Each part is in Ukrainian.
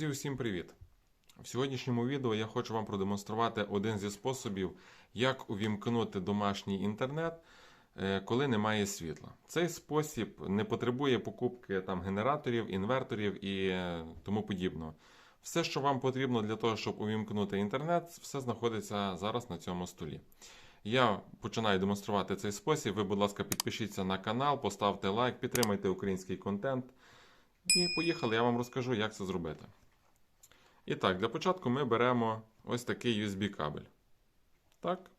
Друзі, усім привіт! В сьогоднішньому відео я хочу вам продемонструвати один зі способів, як увімкнути домашній інтернет, е, коли немає світла. Цей спосіб не потребує покупки там, генераторів, інверторів і е, тому подібного. Все, що вам потрібно для того, щоб увімкнути інтернет, все знаходиться зараз на цьому столі. Я починаю демонструвати цей спосіб. Ви, будь ласка, підпишіться на канал, поставте лайк, підтримайте український контент. І поїхали, я вам розкажу, як це зробити. І так, для початку ми беремо ось такий USB-кабель. Так.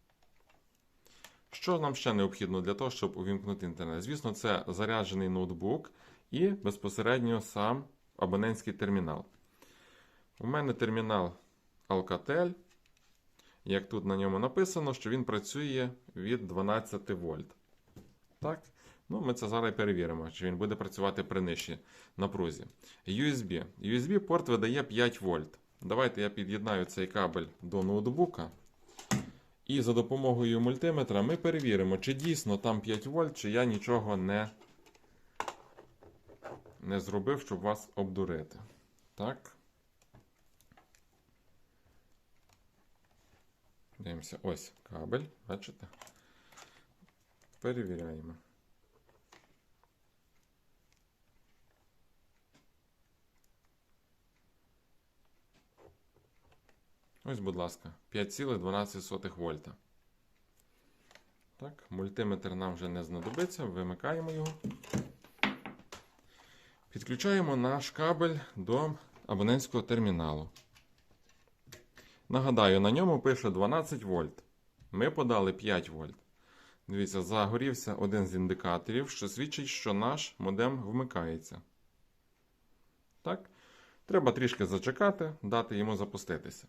Що нам ще необхідно для того, щоб увімкнути інтернет? Звісно, це заряджений ноутбук і безпосередньо сам абонентський термінал. У мене термінал Alcatel. Як тут на ньому написано, що він працює від 12 вольт. Так. Ну, Ми це зараз перевіримо, чи він буде працювати при нижчій напрузі. USB. USB-порт видає 5 вольт. Давайте я під'єднаю цей кабель до ноутбука. І за допомогою мультиметра ми перевіримо, чи дійсно там 5 вольт, чи я нічого не, не зробив, щоб вас обдурити. Так. Дивимося, ось кабель, бачите? Перевіряємо. Ось, будь ласка, 5,12 вольта. Так, мультиметр нам вже не знадобиться, вимикаємо його. Підключаємо наш кабель до абонентського терміналу. Нагадаю, на ньому пише 12 вольт. Ми подали 5 вольт. Дивіться, загорівся один з індикаторів, що свідчить, що наш модем вмикається. Так. Треба трішки зачекати, дати йому запуститися.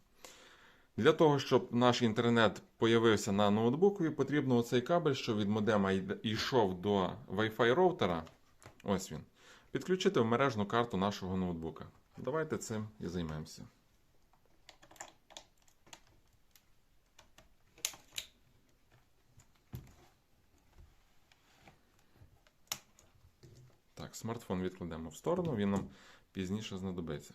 Для того, щоб наш інтернет появився на ноутбукові, потрібно оцей кабель, що від модема йшов до Wi-Fi роутера. Ось він. Підключити в мережну карту нашого ноутбука. Давайте цим і займемося. Так, смартфон відкладемо в сторону, він нам пізніше знадобиться.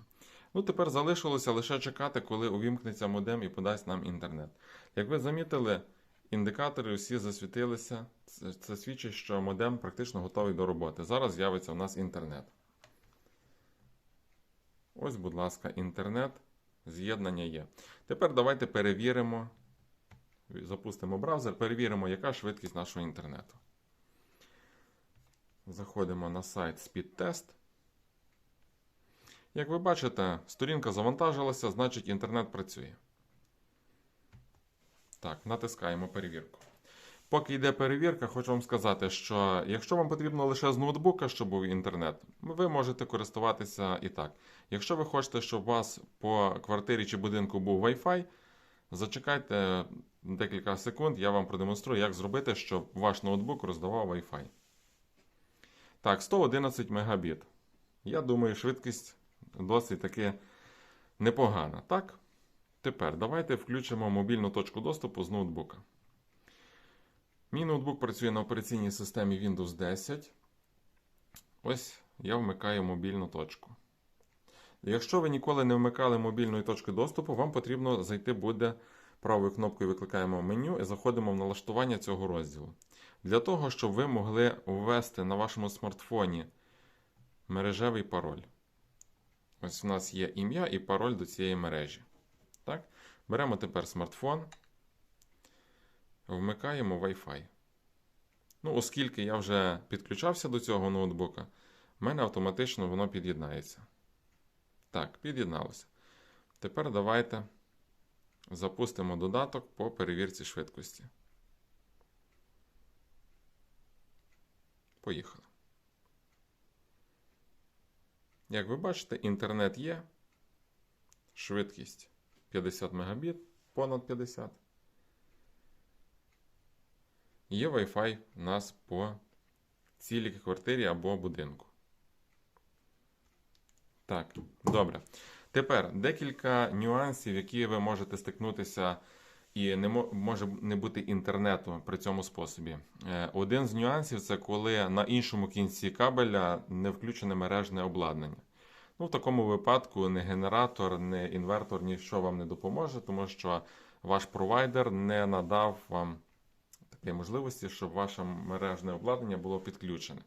Ну, тепер залишилося лише чекати, коли увімкнеться модем і подасть нам інтернет. Як ви замітили, індикатори усі засвітилися. Це, свідчить, що модем практично готовий до роботи. Зараз з'явиться у нас інтернет. Ось, будь ласка, інтернет. З'єднання є. Тепер давайте перевіримо. Запустимо браузер, перевіримо, яка швидкість нашого інтернету. Заходимо на сайт SpeedTest. Як ви бачите, сторінка завантажилася, значить інтернет працює. Так, натискаємо перевірку. Поки йде перевірка, хочу вам сказати, що якщо вам потрібно лише з ноутбука, щоб був інтернет, ви можете користуватися і так. Якщо ви хочете, щоб у вас по квартирі чи будинку був Wi-Fi, зачекайте декілька секунд, я вам продемонструю, як зробити, щоб ваш ноутбук роздавав Wi-Fi. Так, 111 Мбіт. Я думаю, швидкість досить таки непогана. Так? Тепер давайте включимо мобільну точку доступу з ноутбука. Мій ноутбук працює на операційній системі Windows 10. Ось я вмикаю мобільну точку. Якщо ви ніколи не вмикали мобільної точки доступу, вам потрібно зайти буде правою кнопкою викликаємо меню і заходимо в налаштування цього розділу. Для того, щоб ви могли ввести на вашому смартфоні мережевий пароль. Ось у нас є ім'я і пароль до цієї мережі. Так? Беремо тепер смартфон, вмикаємо Wi-Fi. Ну, Оскільки я вже підключався до цього ноутбука, в мене автоматично воно під'єднається. Так, під'єдналося. Тепер давайте запустимо додаток по перевірці швидкості. Поїхали. Як ви бачите, інтернет є. Швидкість 50 Мбіт, понад 50. Є Wi-Fi у нас по цілій квартирі або будинку. Так, добре. Тепер декілька нюансів, які ви можете стикнутися, і не може не бути інтернету при цьому способі. Е, один з нюансів це коли на іншому кінці кабеля не включене мережне обладнання. Ну, в такому випадку не генератор, не інвертор нічого вам не допоможе, тому що ваш провайдер не надав вам такої можливості, щоб ваше мережне обладнання було підключене.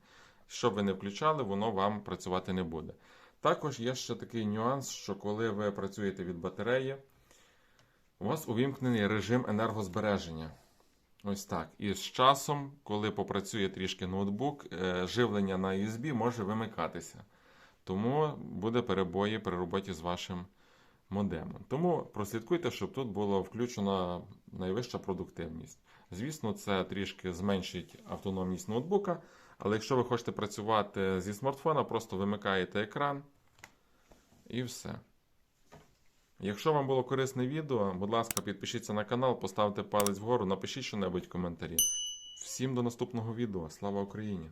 Що ви не включали, воно вам працювати не буде. Також є ще такий нюанс, що коли ви працюєте від батареї, у вас увімкнений режим енергозбереження. Ось так. І з часом, коли попрацює трішки ноутбук, е, живлення на USB може вимикатися. Тому буде перебої при роботі з вашим модемом. Тому прослідкуйте, щоб тут було включена найвища продуктивність. Звісно, це трішки зменшить автономність ноутбука, але якщо ви хочете працювати зі смартфона, просто вимикаєте екран і все. Якщо вам було корисне відео, будь ласка, підпишіться на канал, поставте палець вгору, напишіть що-небудь в коментарі. Всім до наступного відео. Слава Україні!